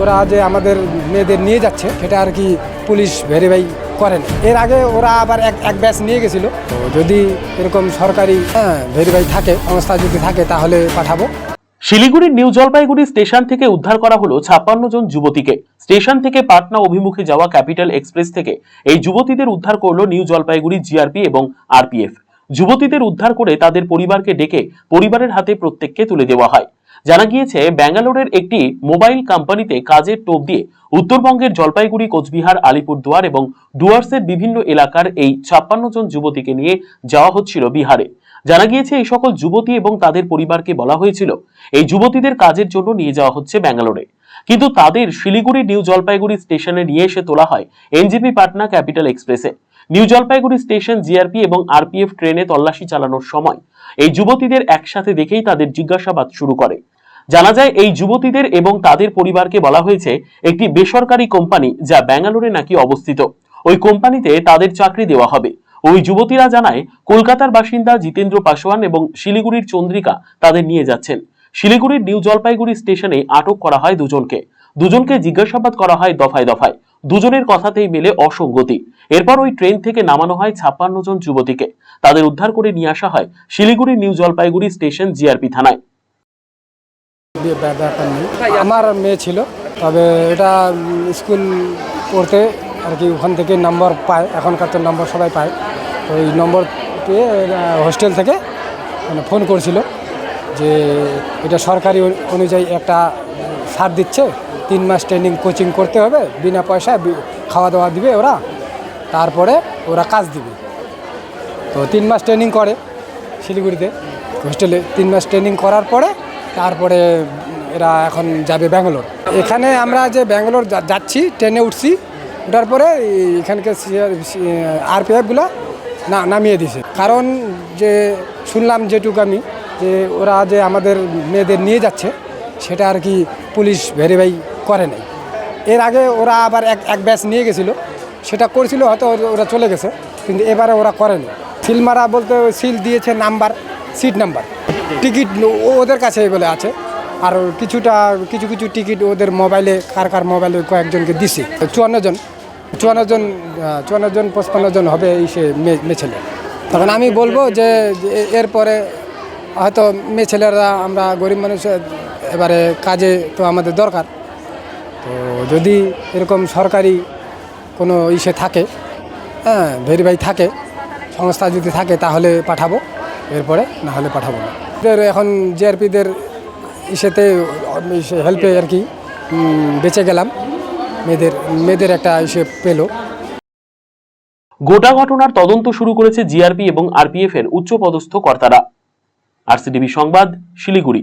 ওরা যে আমাদের মেয়েদের নিয়ে যাচ্ছে, সেটা আর কি পুলিশ ভেরিফাই করেন। এর আগে ওরা আবার এক এক ব্যাচ নিয়ে গেছিল। তো যদি এরকম সরকারি হ্যাঁ ভেরিফাই থাকে, সংস্থা যদি থাকে, তাহলে পাঠাবো। শিলিগুড়ির নিউ জলপাইগুড়ি স্টেশন থেকে উদ্ধার করা হলো ছাপ্পান্ন জন যুবতীকে। স্টেশন থেকে পাটনা অভিমুখে যাওয়া ক্যাপিটাল এক্সপ্রেস থেকে এই যুবতীদের উদ্ধার করল নিউ জলপাইগুড়ি জিআরপি এবং আরপিএফ। যুবতীদের উদ্ধার করে তাদের পরিবারকে ডেকে পরিবারের হাতে প্রত্যেককে তুলে দেওয়া হয়। জানা গিয়েছে, ব্যাঙ্গালোরের একটি মোবাইল কোম্পানিতে কাজের টোপ দিয়ে উত্তরবঙ্গের জলপাইগুড়ি, কোচবিহার, আলিপুরদুয়ার এবং ডুয়ার্সের বিভিন্ন এলাকার এই ছাপ্পান্ন জন যুবতীকে নিয়ে যাওয়া হচ্ছিল বিহারে। জানা গিয়েছে, এই সকল যুবতী এবং তাদের পরিবারকে বলা হয়েছিল, এই যুবতীদের কাজের জন্য নিয়ে যাওয়া হচ্ছে ব্যাঙ্গালোরে। কিন্তু তাদের শিলিগুড়ি নিউ জলপাইগুড়ি স্টেশনে নিয়ে এসে তোলা হয় এনজিপি পাটনা ক্যাপিটাল এক্সপ্রেসে। নিউ জলপাইগুড়ি স্টেশন, জিআরপি এবং আরপিএফ ট্রেনে তল্লাশি চালানোর সময় এই যুবতীদের একসাথে দেখেই তাদের জিজ্ঞাসাবাদ শুরু করে। জানা যায়, এই যুবতীদের এবং তাদের পরিবারকে বলা হয়েছে, একটি বেসরকারি কোম্পানি যা ব্যাঙ্গালোরে নাকি অবস্থিত। ওই কোম্পানিতে তাদের চাকরি দেওয়া হবে। ওই যুবতীরা জানায়, কলকাতার বাসিন্দা জিতেন্দ্র পাসওয়ান এবং শিলিগুড়ির চন্দ্রিকা তাদের নিয়ে যাচ্ছেন। শিলিগুড়ির নিউ জলপাইগুড়ি স্টেশনে আটক করা হয় দুজনকে। দুজনকে জিজ্ঞাসাবাদ করা হয় দফায় দফায়। দুজনের কথাতেই মেলে অসঙ্গতি। এরপর ওই ট্রেন থেকে নামানো হয় ছাপ্পান্ন জন যুবতীকে। তাদের উদ্ধার করে নিয়ে আসা হয় Siliguri new Jalpaiguri station GRP থানায়। আমার মেয়ে ছিল, তবে এটা স্কুল পড়তে আর কি ওখান থেকে নম্বর পায়, এখনকার তো নম্বর সবাই পায়। ওই নম্বর পেয়ে হোস্টেল থেকে মানে ফোন করেছিল যে এটা সরকারি অনুযায়ী একটা ছাড় দিচ্ছে। তিন মাস ট্রেনিং কোচিং করতে হবে, বিনা পয়সায় খাওয়া দাওয়া দিবে ওরা, তারপরে ওরা কাজ দিবে। তো তিন মাস ট্রেনিং করে শিলিগুড়িতে। হোস্টেলে তিন মাস ট্রেনিং করার পরে, তারপরে এরা এখন যাবে ব্যাঙ্গালোর। এখানে আমরা যে ব্যাঙ্গালোর যাচ্ছি ট্রেনে উঠছি ওঠার পরে এখানকার আরপিএফগুলো না, নামিয়ে দিছে। কারণ যে শুনলাম যেটুকু আমি, যে ওরা যে আমাদের মেয়েদের নিয়ে যাচ্ছে সেটা আর কি পুলিশ ভেরিফাই করে নাই। এর আগে ওরা আবার এক এক ব্যাচ নিয়ে গেছিল। সেটা করেছিল, হয়তো ওরা- চলে গেছে, কিন্তু এবারে ওরা করেনি। সিল মারা বলতে সিল দিয়েছে নাম্বার, সিট নাম্বার। টিকিট ওদের কাছে বলে আছে। আর কিছুটা কিছু কিছু টিকিট ওদের মোবাইলে, কার কার মোবাইলে কয়েকজনকে দিছে। চুয়ান্ন জন। চুয়ান্ন জন চুয়ান্ন জন, পঁচপান্ন জন হবে এই সে মেয়ে ছেলে। তখন আমি বলব যে এরপরে হয়তো মেয়ে ছেলেরা আমরা গরিব মানুষ এবারে কাজে তো আমাদের দরকার। তো যদি এরকম সরকারি কোনো ইসে থাকে হ্যাঁ ভেরিফাই থাকে, সংস্থা যদি থাকে তাহলে পাঠাবো, এরপরে না হলে পাঠাবো না। এখন জিআরপিদের ইসেতে হেল্পে আর কি বেঁচে গেলাম। মেয়েদের মেয়েদের একটা ইসে পেল। গোটা ঘটনার তদন্ত শুরু করেছে জিআরপি এবং আরপিএফ এর উচ্চপদস্থ কর্তারা। আরসিটিভি সংবাদ শিলিগুড়ি।